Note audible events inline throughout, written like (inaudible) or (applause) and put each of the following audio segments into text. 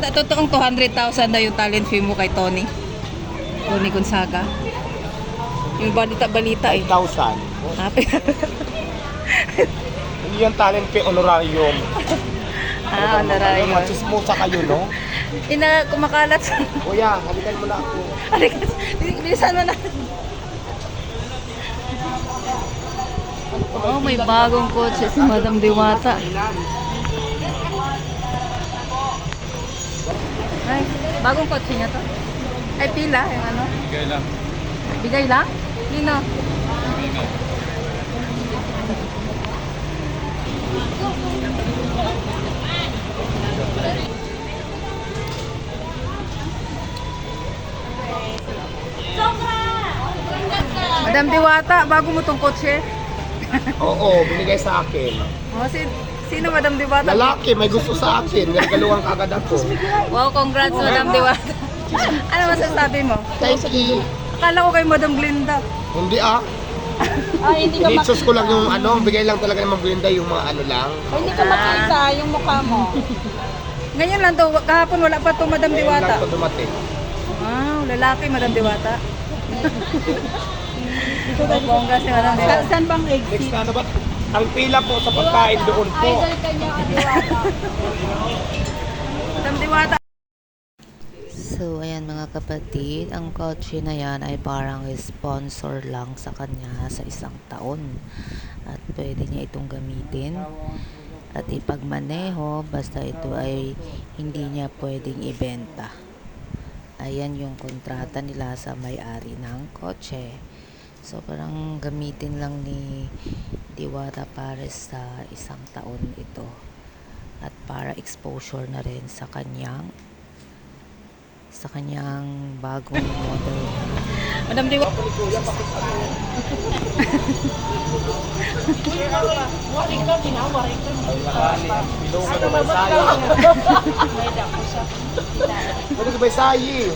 Diwata, totoong 200,000 na yung talent fee mo kay Tony. Tony Gonzaga. Yung balita-balita eh. 8,000. Happy. (laughs) Hindi yan talent pay honorarium. ah, honorary. Mga chismosa kayo, no? Ina, kumakalat sa... Kuya, halikan mo na ako. Alikas, bilisan mo na. Oh, may bagong kotse si Madam Diwata. Ay, bagong kotse niya to. Ay, pila, yung ano? Bigay lang. Bigay lang? Nino? Madam Diwata, bago mo tong kotse. Oo, binigay sa akin. Oh, si, sino Madam Diwata? Lalaki, may gusto sa akin. Nagaluhan kagad ako. Wow, congrats Madam Diwata. (laughs) ano masasabi mo? Thank you. Akala ko kay Madam Glinda. Hindi ah. (laughs) Ay, hindi ka, ma- Initsos ko lang yung ano, bigay lang talaga ng Glinda yung mga ano lang. hindi ka makita yung mukha mo. (laughs) Ganyan lang to, kahapon wala pa to Madam Ngayon Diwata. lang ito dumating. Wow, lalaki Madam Diwata. Bongga si Madam Sa, Diwata. saan bang Next exit? na ano ba? Ang pila po sa pagkain doon po. So, ayan mga kapatid, ang kotse na yan ay parang sponsor lang sa kanya sa isang taon. At pwede niya itong gamitin at ipagmaneho basta ito ay hindi niya pwedeng ibenta. Ayan yung kontrata nila sa may-ari ng kotse. So, parang gamitin lang ni Diwata Pares sa isang taon ito. At para exposure na rin sa kanyang sa kanyang bagong model (laughs) Madam Diwata. Ano ka ba sayi?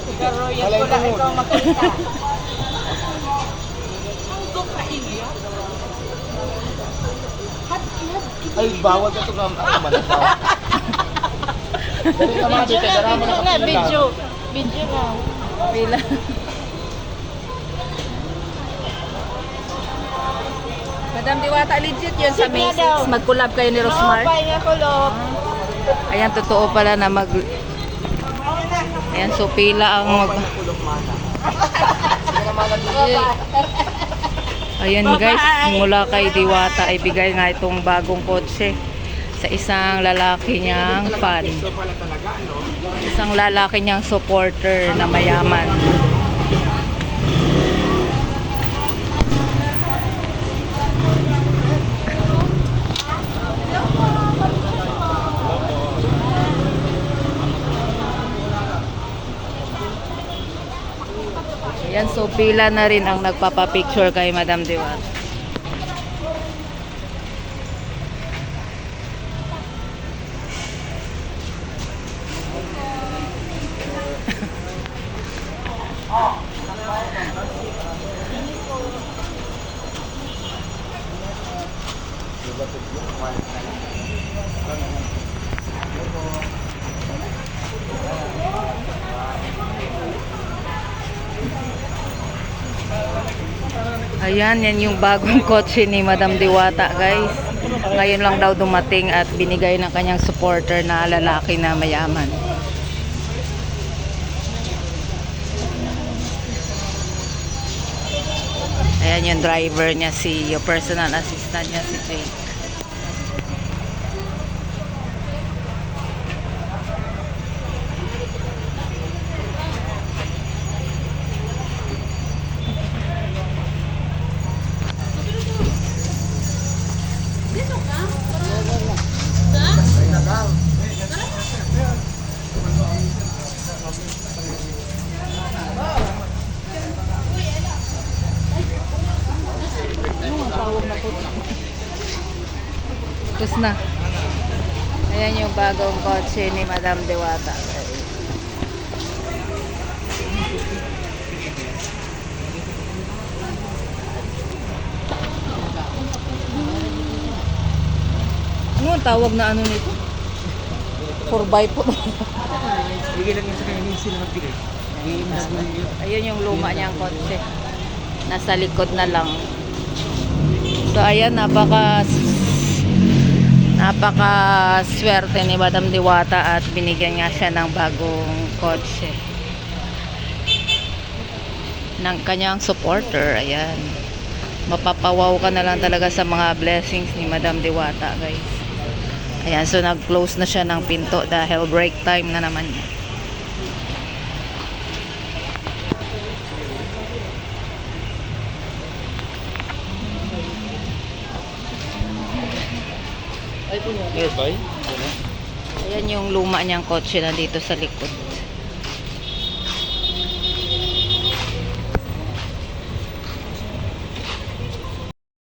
Wala yung tungod. Ay, bawal ka ito ka ako malakaw. Dali ka mga dito, dara mo na kapila. Video. Video mo. Pila. Madam Diwata, legit yun sa Sige. Macy's. Mag-collab kayo ni Rosmar. pahinga ko, Lop. Ayan, totoo pala na mag... Ayan, so pila ang mag... (laughs) Ayan guys, mula kay Diwata ay bigay nga itong bagong kotse sa isang lalaki niyang fan. Isang lalaki niyang supporter na mayaman. Ayan, so pila na rin ang nagpapapicture kay Madam Diwata. (laughs) Ayan, yan yung bagong (laughs) kotse ni Madam Diwata, guys. Ngayon lang daw dumating at binigay ng kanyang supporter na lalaki na mayaman. Ayan yung driver niya, si yung personal assistant niya, si Jake. Tapos na. Ayan yung bagong kotse ni Madam Dewata. Ano ang tawag na ano nito? 4x4. Bigay lang yan sa kanya, hindi sila magbigay. Yun. Ayun yung luma niyang kotse. Nasa likod na lang. So ayan, napaka napaka swerte ni Madam Diwata at binigyan nga siya ng bagong kotse. Ng kanyang supporter, ayan. Mapapawaw ka na lang talaga sa mga blessings ni Madam Diwata, guys. Ayan, so nag-close na siya ng pinto dahil break time na naman niya. Ayan yung luma niyang kotse na dito sa likod.